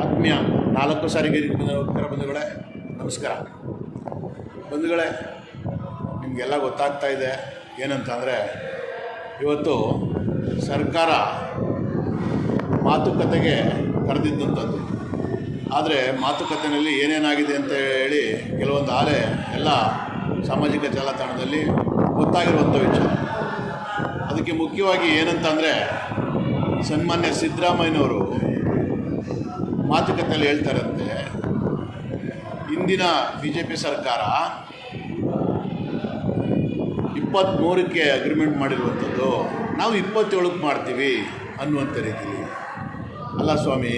ಆತ್ಮೀಯ ನಾಲ್ಕು ಸಾರಿಗೆ ಉತ್ತರ ಬಂಧುಗಳೇ, ನಮಸ್ಕಾರ. ಬಂಧುಗಳೇ, ನಿಮಗೆಲ್ಲ ಗೊತ್ತಾಗ್ತಾ ಇದೆ ಏನಂತಂದರೆ, ಇವತ್ತು ಸರ್ಕಾರ ಮಾತುಕತೆಗೆ ಕರೆದಿದ್ದಂಥದ್ದು. ಆದರೆ ಮಾತುಕತೆಯಲ್ಲಿ ಏನೇನಾಗಿದೆ ಅಂತ ಹೇಳಿ ಕೆಲವೊಂದು ಆಲೆ ಎಲ್ಲ ಸಾಮಾಜಿಕ ಜಾಲತಾಣದಲ್ಲಿ ಗೊತ್ತಾಗಿರುವಂಥ ವಿಚಾರ. ಅದಕ್ಕೆ ಮುಖ್ಯವಾಗಿ ಏನಂತಂದರೆ, ಸನ್ಮಾನ್ಯ ಸಿದ್ದರಾಮಯ್ಯನವರು ಮಾತುಕತೆಯಲ್ಲಿ ಹೇಳ್ತಾರಂತೆ, ಇಂದಿನ ಬಿ ಜೆ ಪಿ ಸರ್ಕಾರ ಇಪ್ಪತ್ತ್ಮೂರಕ್ಕೆ ಅಗ್ರಿಮೆಂಟ್ ಮಾಡಿರುವಂಥದ್ದು, ನಾವು ಇಪ್ಪತ್ತೇಳಕ್ಕೆ ಮಾಡ್ತೀವಿ ಅನ್ನುವಂಥ ರೀತಿಯಲ್ಲಿ ಅಲ್ಲ ಸ್ವಾಮಿ,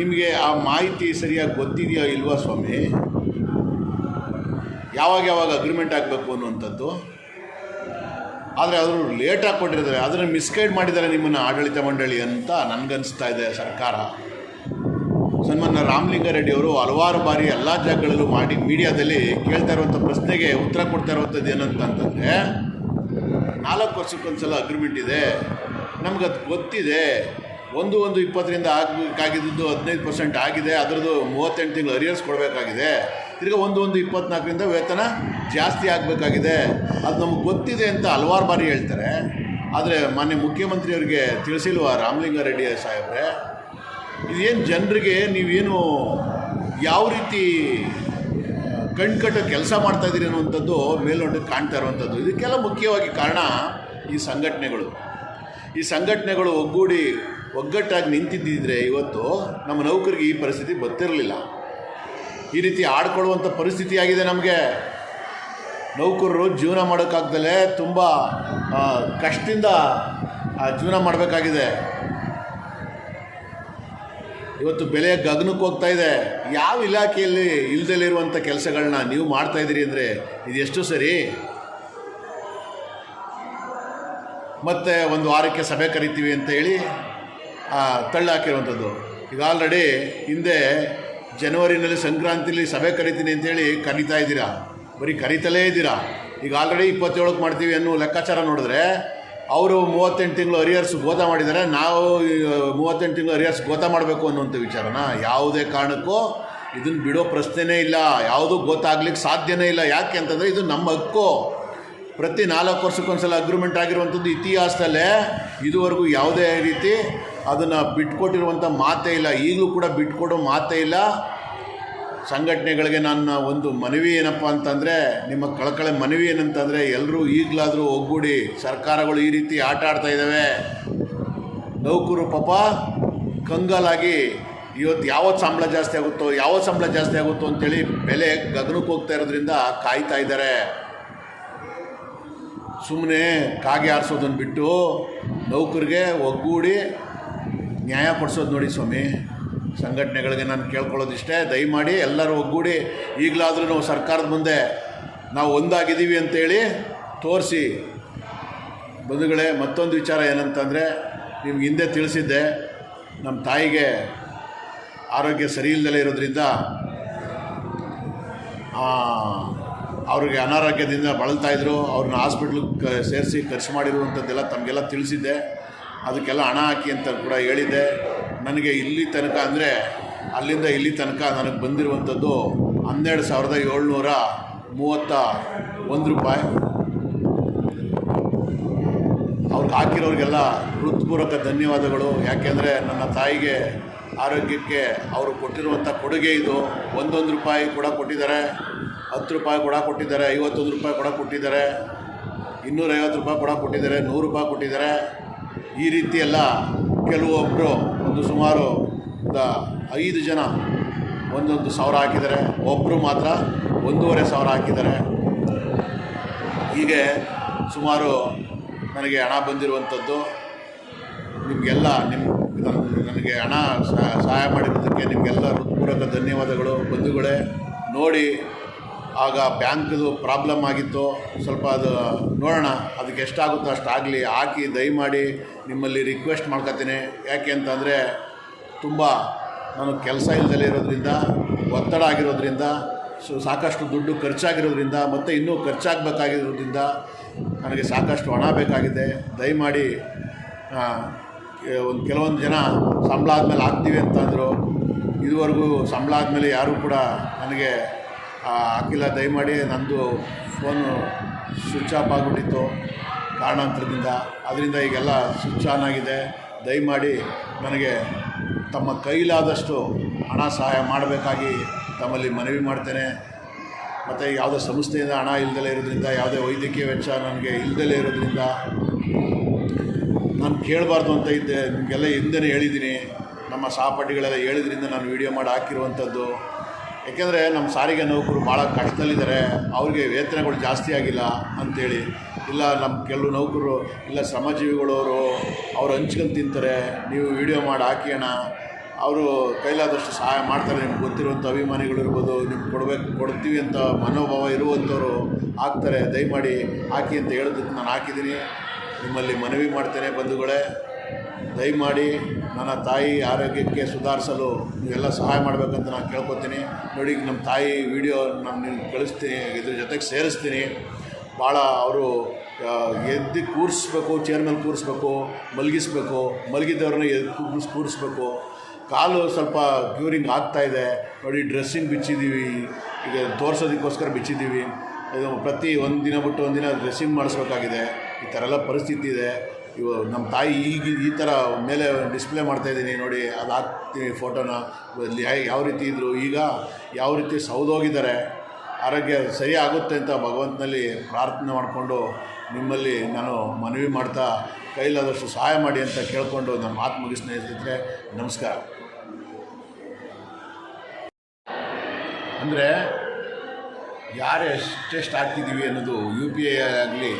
ನಿಮಗೆ ಆ ಮಾಹಿತಿ ಸರಿಯಾಗಿ ಗೊತ್ತಿದೆಯಾ ಇಲ್ವಾ ಸ್ವಾಮಿ? ಯಾವಾಗ ಯಾವಾಗ ಅಗ್ರಿಮೆಂಟ್ ಆಗಬೇಕು ಅನ್ನುವಂಥದ್ದು? ಆದರೆ ಅವರು ಲೇಟಾಗಿ ಕೊಟ್ಟಿರ್ತಾರೆ ಅದನ್ನು ಮಿಸ್ಗೈಡ್ ಮಾಡಿದ್ದಾರೆ ನಿಮ್ಮನ್ನು ಆಡಳಿತ ಮಂಡಳಿ ಅಂತ ನನಗನ್ನಿಸ್ತಾ ಇದೆ ಸರ್ಕಾರ. ಸನ್ಮಾನ್ಯ ರಾಮಲಿಂಗಾರೆಡ್ಡಿ ಅವರು ಹಲವಾರು ಬಾರಿ ಎಲ್ಲ ಜಾಗಗಳಲ್ಲೂ ಮಾಡಿ ಮೀಡಿಯಾದಲ್ಲಿ ಕೇಳ್ತಾ ಇರುವಂಥ ಪ್ರಶ್ನೆಗೆ ಉತ್ತರ ಕೊಡ್ತಾ ಇರುವಂಥದ್ದು ಏನಂತಂತಂದರೆ ನಾಲ್ಕು ವರ್ಷಕ್ಕೊಂದ್ಸಲ ಅಗ್ರಿಮೆಂಟ್ ಇದೆ. ನಮಗದು ಗೊತ್ತಿದೆ. ಒಂದು ಒಂದು ಇಪ್ಪತ್ತರಿಂದ ಆಗಬೇಕಾಗಿದ್ದು ಹದಿನೈದು ಪರ್ಸೆಂಟ್ ಆಗಿದೆ. ಅದರದ್ದು ಮೂವತ್ತೆಂಟು ತಿಂಗಳು ಅರಿಯರ್ಸ್ ಕೊಡಬೇಕಾಗಿದೆ. ತಿರ್ಗಿ ಒಂದು ಒಂದು ಇಪ್ಪತ್ನಾಲ್ಕರಿಂದ ವೇತನ ಜಾಸ್ತಿ ಆಗಬೇಕಾಗಿದೆ. ಅದು ನಮಗೆ ಗೊತ್ತಿದೆ ಅಂತ ಹಲವಾರು ಬಾರಿ ಹೇಳ್ತಾರೆ. ಆದರೆ ಮಾನ್ಯ ಮುಖ್ಯಮಂತ್ರಿಯವರಿಗೆ ತಿಳಿಸಿಲ್ವ ರಾಮಲಿಂಗಾರೆಡ್ಡಿ ಸಾಹೇಬ್ರೆ? ಇದೇನು ಜನರಿಗೆ ನೀವೇನು ಯಾವ ರೀತಿ ಕಣ್ಕಟ್ಟ ಕೆಲಸ ಮಾಡ್ತಾ ಇದ್ದೀರಿ ಅನ್ನುವಂಥದ್ದು ಮೇಲ್ನೋಟಕ್ಕೆ ಕಾಣ್ತಾ ಇರುವಂಥದ್ದು. ಇದಕ್ಕೆಲ್ಲ ಮುಖ್ಯವಾಗಿ ಕಾರಣ ಈ ಸಂಘಟನೆಗಳು. ಈ ಸಂಘಟನೆಗಳು ಒಗ್ಗೂಡಿ ಒಗ್ಗಟ್ಟಾಗಿ ನಿಂತಿದ್ದಿದ್ರೆ ಇವತ್ತು ನಮ್ಮ ನೌಕರಿಗೆ ಈ ಪರಿಸ್ಥಿತಿ ಬರ್ತಿರಲಿಲ್ಲ. ಈ ರೀತಿ ಆಡ್ಕೊಳ್ಳುವಂಥ ಪರಿಸ್ಥಿತಿ ಆಗಿದೆ ನಮಗೆ. ನೌಕರರು ಜೀವನ ಮಾಡೋಕ್ಕಾಗ್ದಲೇ ತುಂಬ ಕಷ್ಟದಿಂದ ಜೀವನ ಮಾಡಬೇಕಾಗಿದೆ. ಇವತ್ತು ಬೆಲೆ ಗಗನಕ್ಕೆ ಹೋಗ್ತಾ ಇದೆ. ಯಾವ ಇಲಾಖೆಯಲ್ಲಿ ಇಲ್ದಲಿರುವಂಥ ಕೆಲಸಗಳನ್ನ ನೀವು ಮಾಡ್ತಾ ಇದ್ದೀರಿ ಅಂದರೆ ಇದು ಎಷ್ಟು ಸರಿ? ಮತ್ತೆ ಒಂದು ವಾರಕ್ಕೆ ಸಭೆ ಕರಿತೀವಿ ಅಂತ ಹೇಳಿ ತಳ್ಳಾಕಿರುವಂಥದ್ದು ಈಗ ಆಲ್ರೆಡಿ ಹಿಂದೆ ಜನವರಿನಲ್ಲಿ ಸಂಕ್ರಾಂತಿಯಲ್ಲಿ ಸಭೆ ಕರಿತೀನಿ ಅಂತೇಳಿ ಕರೀತಾ ಇದ್ದೀರಾ? ಬರೀ ಕರೀತಲೇ ಇದ್ದೀರಾ? ಈಗ ಆಲ್ರೆಡಿ ಇಪ್ಪತ್ತೇಳಕ್ಕೆ ಮಾಡ್ತೀವಿ ಅನ್ನೋ ಲೆಕ್ಕಾಚಾರ ನೋಡಿದ್ರೆ ಅವರು ಮೂವತ್ತೆಂಟು ತಿಂಗಳು ಅರಿಯರ್ಸ್ ಗೋತ ಮಾಡಿದ್ದಾರೆ. ನಾವು ಮೂವತ್ತೆಂಟು ತಿಂಗಳು ಅರಿಯರ್ಸ್ ಗೋತ ಮಾಡಬೇಕು ಅನ್ನುವಂಥ ವಿಚಾರನ ಯಾವುದೇ ಕಾರಣಕ್ಕೂ ಇದನ್ನು ಬಿಡೋ ಪ್ರಶ್ನೆನೇ ಇಲ್ಲ. ಯಾವುದೂ ಗೊತ್ತಾಗ್ಲಿಕ್ಕೆ ಸಾಧ್ಯನೇ ಇಲ್ಲ. ಯಾಕೆ ಅಂತಂದರೆ ಇದು ನಮ್ಮ ಹಕ್ಕು. ಪ್ರತಿ ನಾಲ್ಕು ವರ್ಷಕ್ಕೊಂದ್ಸಲ ಅಗ್ರಿಮೆಂಟ್ ಆಗಿರುವಂಥದ್ದು ಇತಿಹಾಸದಲ್ಲೇ ಇದುವರೆಗೂ ಯಾವುದೇ ರೀತಿ ಅದನ್ನು ಬಿಟ್ಕೊಟ್ಟಿರುವಂಥ ಮಾತೇ ಇಲ್ಲ. ಈಗಲೂ ಕೂಡ ಬಿಟ್ಕೊಡೋ ಮಾತೇ ಇಲ್ಲ. ಸಂಘಟನೆಗಳಿಗೆ ನನ್ನ ಒಂದು ಮನವಿ ಏನಪ್ಪ ಅಂತಂದರೆ, ನಿಮ್ಮ ಕಳಕಳೆ ಮನವಿ ಏನಂತಂದರೆ ಎಲ್ಲರೂ ಈಗಲಾದರೂ ಒಗ್ಗೂಡಿ ಸರ್ಕಾರಗಳು ಈ ರೀತಿ ಆಟ ಆಡ್ತಾ ಇದ್ದಾವೆ ನೌಕರು ಪಾಪ ಕಂಗಾಲಾಗಿ ಇವತ್ತು ಯಾವತ್ತು ಸಂಬಳ ಜಾಸ್ತಿ ಆಗುತ್ತೋ, ಯಾವತ್ತು ಸಂಬಳ ಜಾಸ್ತಿ ಆಗುತ್ತೋ ಅಂತೇಳಿ ಬೆಲೆ ಗಗನಕ್ಕೆ ಹೋಗ್ತಾ ಇರೋದ್ರಿಂದ ಕಾಯ್ತಾ ಇದ್ದಾರೆ. ಸುಮ್ಮನೆ ಕಾಗೆ ಆರಿಸೋದನ್ನು ಬಿಟ್ಟು ನೌಕರಿಗೆ ಒಗ್ಗೂಡಿ ನ್ಯಾಯ ಕೊಡಿಸೋದು ನೋಡಿ ಸ್ವಾಮಿ. ಸಂಘಟನೆಗಳಿಗೆ ನಾನು ಕೇಳ್ಕೊಳ್ಳೋದಿಷ್ಟೇ, ದಯಮಾಡಿ ಎಲ್ಲರೂ ಒಗ್ಗೂಡಿ ಈಗಲಾದರೂ ನಾವು ಸರ್ಕಾರದ ಮುಂದೆ ನಾವು ಒಂದಾಗಿದ್ದೀವಿ ಅಂತೇಳಿ ತೋರಿಸಿ. ಬಂಧುಗಳೇ, ಮತ್ತೊಂದು ವಿಚಾರ ಏನಂತಂದರೆ, ನಿಮ್ಗೆ ಹಿಂದೆ ತಿಳಿಸಿದ್ದೆ, ನಮ್ಮ ತಾಯಿಗೆ ಆರೋಗ್ಯ ಸರಿ ಇಲ್ಲದಲೇ ಇರೋದ್ರಿಂದ ಅವ್ರಿಗೆ ಅನಾರೋಗ್ಯದಿಂದ ಬಳಲ್ತಾಯಿದ್ರು ಅವ್ರನ್ನ ಹಾಸ್ಪಿಟ್ಲಿಗೆ ಸೇರಿಸಿ ಖರ್ಚು ಮಾಡಿರುವಂಥದ್ದೆಲ್ಲ ತಮಗೆಲ್ಲ ತಿಳಿಸಿದ್ದೆ. ಅದಕ್ಕೆಲ್ಲ ಹಣ ಹಾಕಿ ಅಂತ ಕೂಡ ಹೇಳಿದ್ದೆ. ನನಗೆ ಇಲ್ಲಿ ತನಕ ಅಂದರೆ ಅಲ್ಲಿಂದ ಇಲ್ಲಿ ತನಕ ನನಗೆ ಬಂದಿರುವಂಥದ್ದು ಹನ್ನೆರಡು ಸಾವಿರದ ಏಳ್ನೂರ ಮೂವತ್ತ ಒಂದು ರೂಪಾಯಿ. ಅವ್ರಿಗೆ ಹಾಕಿರೋರಿಗೆಲ್ಲ ಹೃತ್ಪೂರ್ವಕ ಧನ್ಯವಾದಗಳು. ಯಾಕೆಂದರೆ ನನ್ನ ತಾಯಿಗೆ ಆರೋಗ್ಯಕ್ಕೆ ಅವರು ಕೊಟ್ಟಿರುವಂಥ ಕೊಡುಗೆ ಇದು. ಒಂದೊಂದು ರೂಪಾಯಿ ಕೂಡ ಕೊಟ್ಟಿದ್ದಾರೆ. ಹತ್ತು ರೂಪಾಯಿ ಕೂಡ ಕೊಟ್ಟಿದ್ದಾರೆ. ಐವತ್ತೊಂದು ರೂಪಾಯಿ ಕೂಡ ಕೊಟ್ಟಿದ್ದಾರೆ. ಇನ್ನೂರೈವತ್ತು ರೂಪಾಯಿ ಕೂಡ ಕೊಟ್ಟಿದ್ದಾರೆ. ನೂರು ರೂಪಾಯಿ ಕೊಟ್ಟಿದ್ದಾರೆ. ಈ ರೀತಿ ಎಲ್ಲ ಕೆಲವೊಬ್ಬರು ಒಂದು ಸುಮಾರು ಐದು ಜನ ಒಂದೊಂದು ಸಾವಿರ ಹಾಕಿದ್ದಾರೆ. ಒಬ್ಬರು ಮಾತ್ರ ಒಂದೂವರೆ ಸಾವಿರ ಹಾಕಿದ್ದಾರೆ. ಹೀಗೆ ಸುಮಾರು ನನಗೆ ಹಣ ಬಂದಿರುವಂಥದ್ದು. ನಿಮಗೆಲ್ಲ ನಿಮ್ಮ ನನ್- ನನಗೆ ಹಣ ಸಹ- ಸಹಾಯ ಮಾಡಿರೋದಕ್ಕೆ ನಿಮಗೆಲ್ಲ ಹೃತ್ಪೂರ್ವಕ ಧನ್ಯವಾದಗಳು. ಬಂಧುಗಳೇ, ನೋಡಿ ಆಗ ಬ್ಯಾಂಕ್ದು ಪ್ರಾಬ್ಲಮ್ ಆಗಿತ್ತು. ಸ್ವಲ್ಪ ಅದು ನೋಡೋಣ, ಅದಕ್ಕೆ ಎಷ್ಟಾಗುತ್ತೋ ಅಷ್ಟಾಗಲಿ. ಹಾಕಿ ದಯಮಾಡಿ ನಿಮ್ಮಲ್ಲಿ ರಿಕ್ವೆಸ್ಟ್ ಮಾಡ್ಕೊತೀನಿ ಯಾಕೆ ಅಂತಂದರೆ ತುಂಬ ನಾನು ಕೆಲಸ ಇಲ್ದಲೇ ಇರೋದ್ರಿಂದ, ಒತ್ತಡ ಆಗಿರೋದ್ರಿಂದ, ಸೊ ಸಾಕಷ್ಟು ದುಡ್ಡು ಖರ್ಚಾಗಿರೋದ್ರಿಂದ, ಮತ್ತು ಇನ್ನೂ ಖರ್ಚಾಗಬೇಕಾಗಿರೋದ್ರಿಂದ ನನಗೆ ಸಾಕಷ್ಟು ಹಣ ಬೇಕಾಗಿದೆ. ದಯಮಾಡಿ ಒಂದು ಕೆಲವೊಂದು ಜನ ಸಂಬಳ ಆದಮೇಲೆ ಹಾಕ್ತೀವಿ ಅಂತಂದರು ಇದುವರೆಗೂ ಸಂಬಳ ಆದಮೇಲೆ ಯಾರೂ ಕೂಡ ನನಗೆ ಹಾಕಿಲ್ಲ ದಯಮಾಡಿ ನಂದು ಫೋನು ಸ್ವಿಚ್ ಆಫ್ ಆಗಿಬಿಟ್ಟಿತ್ತು ಕಾರಣಾಂತರದಿಂದ. ಅದರಿಂದ ಈಗೆಲ್ಲ ಸ್ವಿಚ್ ಆನ್ ಆಗಿದೆ. ದಯಮಾಡಿ ನನಗೆ ತಮ್ಮ ಕೈಲಾದಷ್ಟು ಹಣ ಸಹಾಯ ಮಾಡಬೇಕಾಗಿ ತಮ್ಮಲ್ಲಿ ಮನವಿ ಮಾಡ್ತೇನೆ. ಮತ್ತು ಯಾವುದೇ ಸಂಸ್ಥೆಯಿಂದ ಹಣ ಇಲ್ದಲೇ ಇರೋದ್ರಿಂದ, ಯಾವುದೇ ವೈದ್ಯಕೀಯ ವೆಚ್ಚ ನನಗೆ ಇಲ್ದಲೇ ಇರೋದ್ರಿಂದ ನಾನು ಕೇಳಬಾರ್ದು ಅಂತ ಇದ್ದೆ. ನಿಮಗೆಲ್ಲ ಹಿಂದೆನೇ ಹೇಳಿದ್ದೀನಿ. ನಮ್ಮ ಸಹಪಾಠಿಗಳೆಲ್ಲ ಹೇಳಿದ್ರಿಂದ ನಾನು ವೀಡಿಯೋ ಮಾಡಿ ಹಾಕಿರುವಂಥದ್ದು. ಯಾಕೆಂದರೆ ನಮ್ಮ ಸಾರಿಗೆ ನೌಕರು ಭಾಳ ಕಷ್ಟದಲ್ಲಿದ್ದಾರೆ, ಅವ್ರಿಗೆ ವೇತನಗಳು ಜಾಸ್ತಿ ಆಗಿಲ್ಲ ಅಂಥೇಳಿ ಇಲ್ಲ ನಮ್ಮ ಕೆಲವು ನೌಕರು ಇಲ್ಲ ಶ್ರಮಜೀವಿಗಳವರು ಅವ್ರು ಹಂಚ್ಕೊಂಡು ತಿಂತಾರೆ, ನೀವು ವಿಡಿಯೋ ಮಾಡಿ ಹಾಕಿಯೋಣ. ಅವರು ಕೈಲಾದಷ್ಟು ಸಹಾಯ ಮಾಡ್ತಾರೆ, ನಿಮ್ಗೆ ಗೊತ್ತಿರುವಂಥ ಅಭಿಮಾನಿಗಳು ಇರ್ಬೋದು, ನಿಮ್ಗೆ ಕೊಡಬೇಕು, ಕೊಡ್ತೀವಿ ಅಂತ ಮನೋಭಾವ ಇರುವಂಥವ್ರು ಹಾಕ್ತಾರೆ ದಯಮಾಡಿ ಹಾಕಿ ಅಂತ ಹೇಳೋದಕ್ಕೆ ನಾನು ಹಾಕಿದ್ದೀನಿ. ನಿಮ್ಮಲ್ಲಿ ಮನವಿ ಮಾಡ್ತೇನೆ ಬಂಧುಗಳೇ. ದಯಮಾಡಿ ನನ್ನ ತಾಯಿ ಆರೋಗ್ಯಕ್ಕೆ ಸುಧಾರಿಸಲು ನೀವೆಲ್ಲ ಸಹಾಯ ಮಾಡಬೇಕಂತ ನಾನು ಕೇಳ್ಕೊತೀನಿ. ನೋಡಿ, ನಮ್ಮ ತಾಯಿ ವಿಡಿಯೋ ನಾನು ನಿಮ್ಗೆ ಕಳಿಸ್ತೀನಿ, ಇದ್ರ ಜೊತೆಗೆ ಸೇರಿಸ್ತೀನಿ. ಭಾಳ ಅವರು ಎದ್ದು ಕೂರಿಸ್ಬೇಕು, ಚೇರ್ ಮೇಲೆ ಕೂರಿಸ್ಬೇಕು, ಮಲಗಿಸ್ಬೇಕು. ಮಲಗಿದ್ದವ್ರನ್ನ ಎದ್ದು ಕೂರಿಸ್, ಕೂರಿಸ್ಬೇಕು. ಕಾಲು ಸ್ವಲ್ಪ ಕ್ಯೂರಿಂಗ್ ಆಗ್ತಾ ಇದೆ. ನೋಡಿ, ಡ್ರೆಸ್ಸಿಂಗ್ ಬಿಚ್ಚಿದ್ದೀವಿ. ಈಗ ತೋರಿಸೋದಕ್ಕೋಸ್ಕರ ಬಿಚ್ಚಿದ್ದೀವಿ. ಇದು ಪ್ರತಿ ಒಂದು ದಿನ ಬಿಟ್ಟು ಒಂದು ದಿನ ಡ್ರೆಸ್ಸಿಂಗ್ ಮಾಡಿಸ್ಬೇಕಾಗಿದೆ. ಈ ಥರ ಎಲ್ಲ ಪರಿಸ್ಥಿತಿ ಇದೆ. ಇವು ನಮ್ಮ ತಾಯಿ ಈಗ ಈ ಥರ ಮೇಲೆ ಡಿಸ್ಪ್ಲೇ ಮಾಡ್ತಾಯಿದ್ದೀನಿ ನೋಡಿ, ಅದು ಹಾಕ್ತೀನಿ ಫೋಟೋನ. ಯಾವ ರೀತಿ ಇದ್ದರು ಈಗ ಯಾವ ರೀತಿ ಸೌದೋಗಿದ್ದಾರೆ ಆರೋಗ್ಯ ಸರಿ ಆಗುತ್ತೆ ಅಂತ ಭಗವಂತನಲ್ಲಿ ಪ್ರಾರ್ಥನೆ ಮಾಡಿಕೊಂಡು ನಿಮ್ಮಲ್ಲಿ ನಾನು ಮನವಿ ಮಾಡ್ತಾ ಕೈಲಾದಷ್ಟು ಸಹಾಯ ಮಾಡಿ ಅಂತ ಕೇಳಿಕೊಂಡು ನಮ್ಮ ಮಾತು ಮುಗಿಸ್ತಾ ಸ್ನೇಹಿತರೆ, ನಮಸ್ಕಾರ. ಅಂದರೆ ಯಾರು ಎಷ್ಟೆಷ್ಟು ಹಾಕ್ತಿದ್ದೀವಿ ಅನ್ನೋದು ಯು ಪಿ ಐ ಆಗಲಿ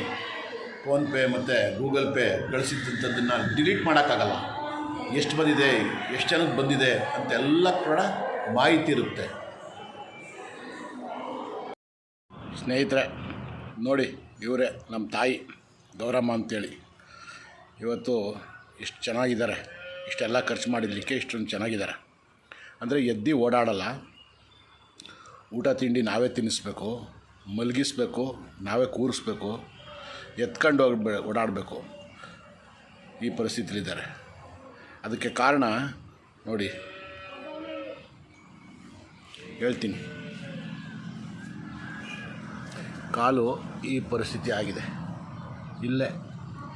ಫೋನ್ಪೇ ಮತ್ತು ಗೂಗಲ್ ಪೇ ಕಳಿಸಿದ್ದಂಥದ್ದನ್ನು ಡಿಲೀಟ್ ಮಾಡೋಕ್ಕಾಗಲ್ಲ. ಎಷ್ಟು ಬಂದಿದೆ, ಎಷ್ಟು ಜನಕ್ಕೆ ಬಂದಿದೆ ಅಂತೆಲ್ಲ ಕೂಡ ಮಾಹಿತಿ ಇರುತ್ತೆ. ಸ್ನೇಹಿತರೆ, ನೋಡಿ, ಇವರೇ ನಮ್ಮ ತಾಯಿ ಗೌರಮ್ಮ ಅಂತೇಳಿ. ಇವತ್ತು ಇಷ್ಟು ಚೆನ್ನಾಗಿದ್ದಾರೆ. ಇಷ್ಟೆಲ್ಲ ಖರ್ಚು ಮಾಡಿದ್ದಕ್ಕೆ ಇಷ್ಟೊಂದು ಚೆನ್ನಾಗಿದ್ದಾರೆ. ಅಂದರೆ ಎದ್ದು ಓಡಾಡಲ್ಲ. ಊಟ ತಿಂಡಿ ನಾವೇ ತಿನ್ನಿಸ್ಬೇಕು, ಮಲಗಿಸ್ಬೇಕು, ನಾವೇ ಕೂರಿಸ್ಬೇಕು. ಎತ್ಕೊಂಡು ಹೋಗಿ ಓಡಾಡಬೇಕು. ಈ ಪರಿಸ್ಥಿತಿಲಿದ್ದಾರೆ. ಅದಕ್ಕೆ ಕಾರಣ, ನೋಡಿ. ಹೇಳ್ತೀನಿ. ಕಾಲು ಈ ಪರಿಸ್ಥಿತಿ ಆಗಿದೆ. ಇಲ್ಲೇ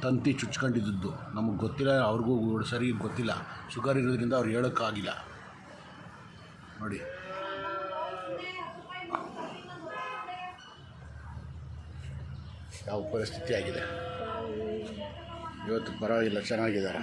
ತಂತಿ ಚುಚ್ಕೊಂಡಿದ್ದದ್ದು. ನಮಗೆ ಗೊತ್ತಿಲ್ಲ, ಅವ್ರಿಗೂ ಸರಿ ಗೊತ್ತಿಲ್ಲ. ಶುಗರ್ ಇರೋದ್ರಿಂದ ಅವ್ರು ಹೇಳೋಕ್ಕಾಗಿಲ್ಲ. ನೋಡಿ. ಯಾವ ಪರಿಸ್ಥಿತಿ ಆಗಿದೆ? ಇವತ್ತು ಪರವಾಗಿಲ್ಲ ಚೆನ್ನಾಗಿದ್ದಾರೆ.